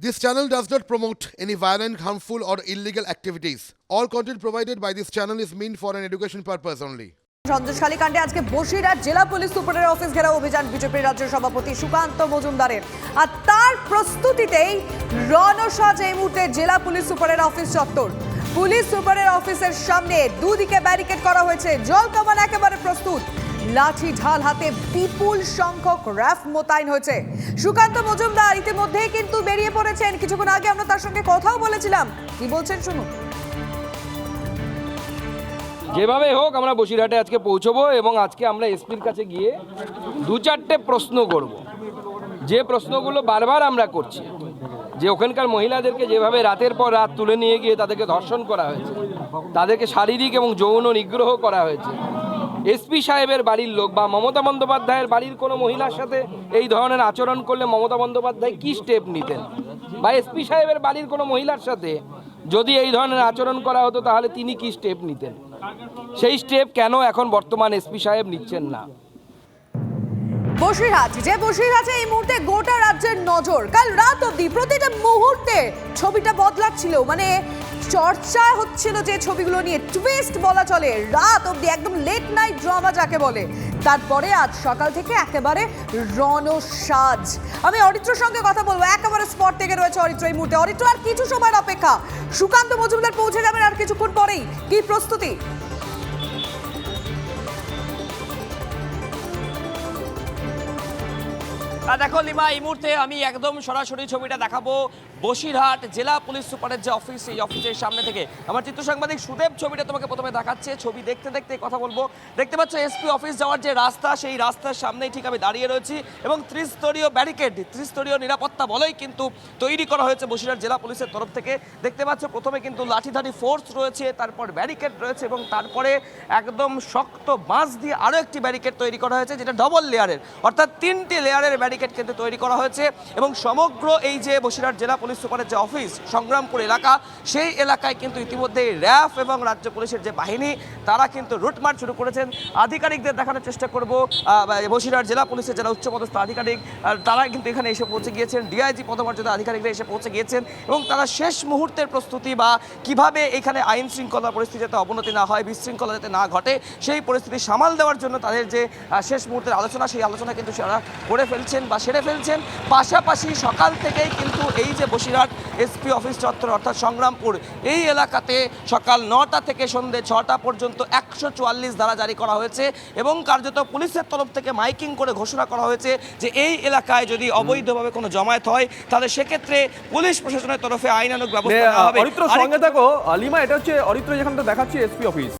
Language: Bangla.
This channel does not promote any violent, harmful, or illegal activities. All content provided by this channel is meant for an education purpose only. Sandeshkhali কাণ্ডে আজকে বসিরহাট জেলা পুলিশ সুপারের অফিস ঘেরাও অভিযান। বিজেপির রাজ্য সভাপতি সুকান্ত মজুমদারের। আর তার প্রস্তুতিতেই রণসাজ এই মুহূর্তে জেলা পুলিশ সুপারের অফিস চত্বর। পুলিশ সুপারের অফিসের সামনে দুদিকে ব্যারিকেড করা হয়েছে। জল কামান একেবারে প্রস্তুত। লাঠি ঢাল হাতে বিপুল সংখ্যক র্যাফ মোতায়েন হয়েছে। সুকান্ত মজুমদার ইতিমধ্যেই কিন্তু বেরিয়ে পড়েছেন। কিছুক্ষণ আগে আমরা তার সঙ্গে কথাও বলেছিলাম। কি বলছেন শুনুন। যেভাবে হোক আমরা বসিরহাটে আজকে পৌঁছবো এবং আজকে আমরা এসপির কাছে গিয়ে দু চারটে প্রশ্ন করব। যে প্রশ্নগুলো বারবার আমরা করছি, যে ওখানকার মহিলাদেরকে যেভাবে রাতের পর রাত তুলে নিয়ে গিয়ে তাদেরকে ধর্ষণ করা হয়েছে, তাদেরকে শারীরিক এবং যৌন নিগ্রহ করা হয়েছে এসপি সাহেবের বাড়ির লোক বা মমতা বন্দ্যোপাধ্যায়ের বাড়ির কোনো মহিলার সাথে এই ধরনের আচরণ করলে মমতা বন্দ্যোপাধ্যায় কী স্টেপ নিতেন? বা এসপি সাহেবের বাড়ির কোনো মহিলার সাথে যদি এই ধরনের আচরণ করা হতো, তাহলে তিনি কি স্টেপ নিতেন? সেই স্টেপ কেন এখন বর্তমান এসপি সাহেব নিচ্ছেন না? বসিরহাট। যে বসিরহাটে এই মুহূর্তে গোটা রাজ্যের নজর। কাল রাত অবধি প্রতিটা মুহূর্তে ছবিটা বদলাচ্ছিল। মানে চর্চা হচ্ছিল যে ছবিগুলো নিয়ে। টুইস্ট বলা চলে। রাত অবধি একদম লেট নাইট ড্রামা যাকে বলে। তারপরে আজ সকাল থেকে একেবারে রণসাজ। আমি অরিত্রর সঙ্গে কথা বলব। একেবারে স্পট থেকে রয়েছে অরিত্র এই মুহূর্তে। অরিত্র, আর কিছু সময়ের অপেক্ষা। সুকান্ত মজুমদার পৌঁছে যাবেন আর কিছুক্ষণ পরেই। কি প্রস্তুতি? দেখো লিমা, এই মুহূর্তে আমি একদম সরাসরি ছবিটা দেখাবো বসিরহাট জেলা পুলিশ সুপারের যে অফিস, এই অফিসের সামনে থেকে। আমার চিত্র সাংবাদিক সুদেব ছবিটা তোমাকে প্রথমে দেখাচ্ছে। ছবি দেখতে দেখতে কথা বলব। দেখতে পাচ্ছ, এসপি অফিস যাওয়ার যে রাস্তা, সেই রাস্তার সামনেই ঠিক আমি দাঁড়িয়ে রয়েছি এবং ত্রিস্তরীয় ব্যারিকেড, ত্রিস্তরীয় নিরাপত্তা বলেই কিন্তু তৈরি করা হয়েছে বসিরহাট জেলা পুলিশের তরফ থেকে। দেখতে পাচ্ছ, প্রথমে কিন্তু লাঠিধারী ফোর্স রয়েছে, তারপর ব্যারিকেড রয়েছে এবং তারপরে একদম শক্ত বাঁশ দিয়ে আরও একটি ব্যারিকেড তৈরি করা হয়েছে, যেটা ডবল লেয়ারের অর্থাৎ তিনটি লেয়ারের ব্যারিকেড কিন্তু তৈরি করা হয়েছে এবং সমগ্র এই যে বসিরহাট জেলা পুলিশ সুপারের যে অফিস, সংগ্রামপুর এলাকা, সেই এলাকায় কিন্তু ইতিমধ্যে র্যাফ এবং রাজ্য পুলিশের যে বাহিনী, তারা কিন্তু রুটমার্চ শুরু করেছেন। আধিকারিকদের দেখানোর চেষ্টা করব বসিরহাট জেলা পুলিশের যারা উচ্চপদস্থ আধিকারিক তারা কিন্তু এখানে এসে পৌঁছে গিয়েছেন। ডিআইজি পদমর্যাদা আধিকারিকরা এসে পৌঁছে গিয়েছেন এবং তারা শেষ মুহূর্তের প্রস্তুতি বা কীভাবে এখানে আইন শৃঙ্খলা পরিস্থিতি যাতে অবনতি না হয়, বিশৃঙ্খলা যাতে না ঘটে, সেই পরিস্থিতি সামাল দেওয়ার জন্য তাদের যে শেষ মুহূর্তের আলোচনা, সেই আলোচনা কিন্তু তারা করে ফেলছেন। বা সেরে ফেলছেন। পাশাপাশি সকাল থেকেই কিন্তু এই যে বসিরহাট এসপি অফিস চত্বর অর্থাৎ সংগ্রামপুর এই এলাকাতে সকাল নটা থেকে সন্ধ্যে ছটা পর্যন্ত একশো চুয়াল্লিশ ধারা জারি করা হয়েছে এবং কার্যত পুলিশের তরফ থেকে মাইকিং করে ঘোষণা করা হয়েছে যে এই এলাকায় যদি অবৈধভাবে কোনো জমায়েত হয় তাহলে সেক্ষেত্রে পুলিশ প্রশাসনের তরফে আইনানুগ ব্যবস্থা নেওয়া হবে। অরিত্র সঙ্গে থাকো। লিমা এটা হচ্ছে অরিত্র যেখানটা দেখাচ্ছি এসপি অফিস।